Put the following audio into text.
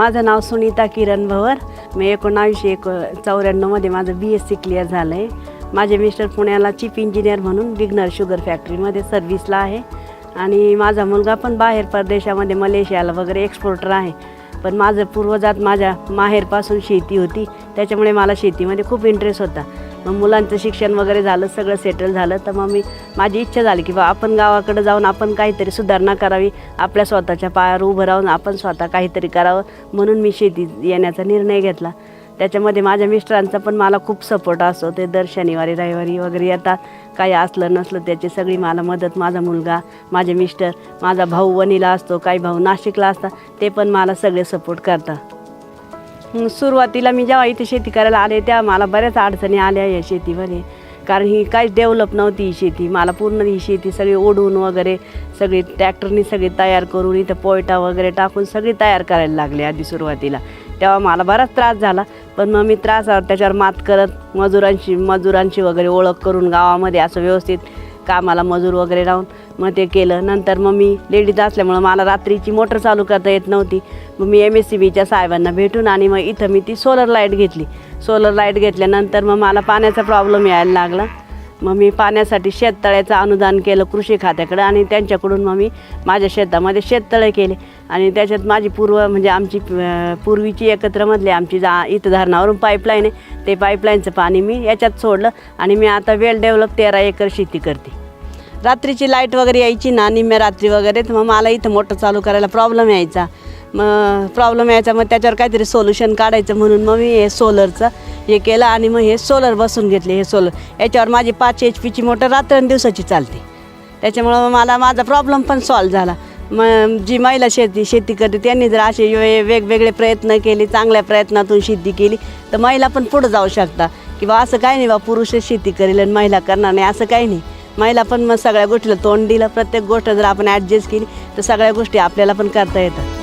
माझं नाव सुनीता किरण भवर. मी एकोणावीसशे एको चौऱ्याण्णवमध्ये माझं बी एस सी क्लिअर झालं आहे माझे मिस्टर पुण्याला चीफ इंजिनियर म्हणून बिग्नर शुगर फॅक्टरीमध्ये सर्व्हिसला आहे. आणि माझा मुलगा पण बाहेर परदेशामध्ये मलेशियाला वगैरे एक्सपोर्टर आहे. पण माझं पूर्वजात माझ्या माहेरपासून शेती होती. त्याच्यामुळे मला शेतीमध्ये खूप इंटरेस्ट होता. मग मुलांचं शिक्षण वगैरे झालं सगळं सेटल झालं. तर मग मी माझी इच्छा झाली की बा आपण गावाकडे जाऊन आपण काहीतरी सुधारणा करावी. आपल्या स्वतःच्या पायावर उभं राहून आपण स्वतः काहीतरी करावं म्हणून मी शेतीत येण्याचा निर्णय घेतला. त्याच्यामध्ये माझ्या मिस्टरांचा पण मला खूप सपोर्ट असतो. ते दर शनिवारी रविवारी वगैरे येतात. काही असलं नसलं त्याची सगळी मला मदत माझा मुलगा माझे मिस्टर माझा भाऊ वणीला असतो काही भाऊ नाशिकला असतात ते पण मला सगळे सपोर्ट करतात. सुरुवातीला मी जेव्हा इथे शेती करायला आले तेव्हा मला बऱ्याच अडचणी आल्या या शेतीमध्ये. कारण ही काहीच डेव्हलप नव्हती ही शेती. मला पूर्ण ही शेती सगळी ओढून वगैरे सगळी ट्रॅक्टरनी सगळी तयार करून इथं पोयटा वगैरे टाकून सगळी तयार करायला लागली आधी सुरुवातीला. तेव्हा मला बराच त्रास झाला. पण मग मी त्रासावर त्याच्यावर मात करत मजुरांशी मजुरांची वगैरे ओळख करून गावामध्ये असं व्यवस्थित कामाला मजूर वगैरे राहून मग ते केलं. नंतर मग मी लेडीज असल्यामुळं मला रात्रीची मोटर चालू करता येत नव्हती. मग मी एम एस सी बीच्या साहेबांना भेटून आणि मग इथं मी ती सोलर लाइट घेतली. सोलर लाइट घेतल्यानंतर मग मला पाण्याचा प्रॉब्लेम यायला लागला. मग मी पाण्यासाठी शेततळ्याचं अनुदान केलं कृषी खात्याकडं आणि त्यांच्याकडून मग मी माझ्या शेतामध्ये शेततळे केले. आणि त्याच्यात माझी पूर्व म्हणजे आमची पूर्वीची एकत्रमधली आमची जा इथं धरणावरून पाईपलाईन आहे. ते पाईपलाईनचं पाणी मी याच्यात सोडलं आणि मी आता वेल डेव्हलप तेरा एकर शेती करते. रात्रीची लाइट वगैरे यायची ना निम्म्या रात्री वगैरे तर मग मला इथं मोटर चालू करायला प्रॉब्लेम यायचा. मग प्रॉब्लेम यायचा मग त्याच्यावर काहीतरी सोल्युशन काढायचं म्हणून मग मी हे सोलरचं हे केलं आणि मग हे सोलर बसून घेतले हे सोलर याच्यावर माझी पाच एच पीची मोटर रात्रंदिवसाची चालते. त्याच्यामुळं मग मला माझा प्रॉब्लेम पण सॉल्व झाला. मग जी महिला शेती शेती करते त्यांनी जर असे वे- वेगवेगळे प्रयत्न केले चांगल्या प्रयत्नातून शेती केली तर महिला पण पुढं जाऊ शकता. किंवा असं काही नाही बा पुरुषच शेती करेल आणि महिला करणार नाही असं काही नाही. महिला पण मग सगळ्या गोष्टीला तोंड दिलं प्रत्येक गोष्ट जर आपण ॲडजस्ट केली तर सगळ्या गोष्टी आपल्याला पण करता येतात.